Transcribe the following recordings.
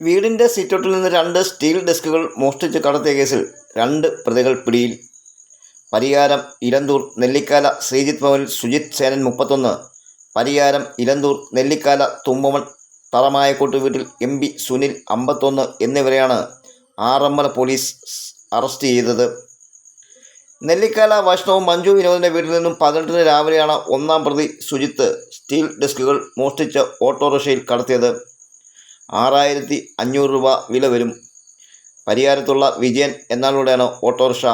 വീടിന്റെ സിറ്റൗട്ടിൽ നിന്ന് രണ്ട് സ്റ്റീൽ ഡെസ്കുകൾ മോഷ്ടിച്ച് കടത്തിയ കേസിൽ രണ്ട് പ്രതികൾ പിടിയിൽ. പരിയാരം ഇലന്തൂർ നെല്ലിക്കാല ശ്രീജിത്ത് ഭവനിൽ സുജിത് സേനൻ മുപ്പത്തൊന്ന് പരിയാരം ഇലന്തൂർ നെല്ലിക്കാല തുമ്പമൺ തറമായക്കോട്ട് വീട്ടിൽ എം പി സുനിൽ അമ്പത്തൊന്ന് എന്നിവരെയാണ് ആറമ്മല പോലീസ് അറസ്റ്റ് ചെയ്തത്. നെല്ലിക്കാല വൈഷ്ണവും മഞ്ജു വിനോദിന്റെ വീട്ടിൽ നിന്നും പതിനെട്ടിന് രാവിലെയാണ് ഒന്നാം പ്രതി സുജിത്ത് സ്റ്റീൽ ഡെസ്കുകൾ മോഷ്ടിച്ച് ഓട്ടോറിക്ഷയിൽ കടത്തിയത്. ആറായിരത്തി അഞ്ഞൂറ് രൂപ വില വരും. പരിയാരത്തുള്ള വിജയൻ എന്നാളുടെയാണ് ഓട്ടോറിക്ഷ.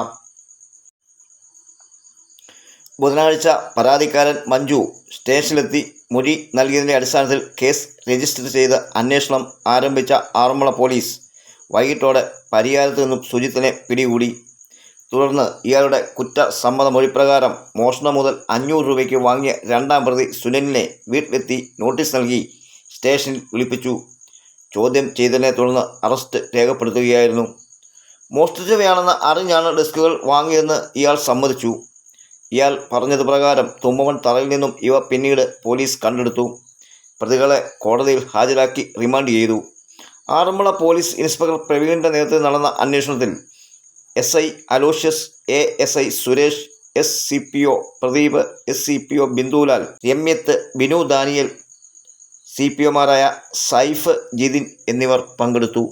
ബുധനാഴ്ച പരാതിക്കാരൻ മഞ്ജു സ്റ്റേഷനിലെത്തി മൊഴി നൽകിയതിന്റെ അടിസ്ഥാനത്തിൽ കേസ് രജിസ്റ്റർ ചെയ്ത് അന്വേഷണം ആരംഭിച്ച ആറന്മുള പോലീസ് വൈകിട്ടോടെ പരിയാരത്ത് നിന്നും സുജിത്തിനെ പിടികൂടി. തുടർന്ന് ഇയാളുടെ കുറ്റസമ്മത മൊഴിപ്രകാരം മോഷണം മുതൽ അഞ്ഞൂറ് രൂപയ്ക്ക് വാങ്ങിയ രണ്ടാം പ്രതി സുനിലിനെ വീട്ടിലെത്തി നോട്ടീസ് നൽകി സ്റ്റേഷനിൽ വിളിപ്പിച്ചു. ചോദ്യം ചെയ്തതിനെ തുടർന്ന് അറസ്റ്റ് രേഖപ്പെടുത്തുകയായിരുന്നു. മോഷ്ടിച്ചവയാണെന്ന് അറിഞ്ഞാണ് ഡെസ്കുകൾ വാങ്ങിയതെന്ന് ഇയാൾ സമ്മതിച്ചു. ഇയാൾ പറഞ്ഞത് പ്രകാരം തുമ്പമൺ തറയിൽ നിന്നും ഇവ പിന്നീട് പോലീസ് കണ്ടെടുത്തു. പ്രതികളെ കോടതിയിൽ ഹാജരാക്കി റിമാൻഡ് ചെയ്തു. ആറന്മുള പോലീസ് ഇൻസ്പെക്ടർ പ്രവീണിന്റെ നേതൃത്വത്തിൽ നടന്ന അന്വേഷണത്തിൽ S I Aloysius A S I Suresh S C P O Pradeep S C P O Bindulal Ramyath Binu Daniel C P ഒമാരായ Saif Jithin എന്നിവർ പങ്കെടുത്തു.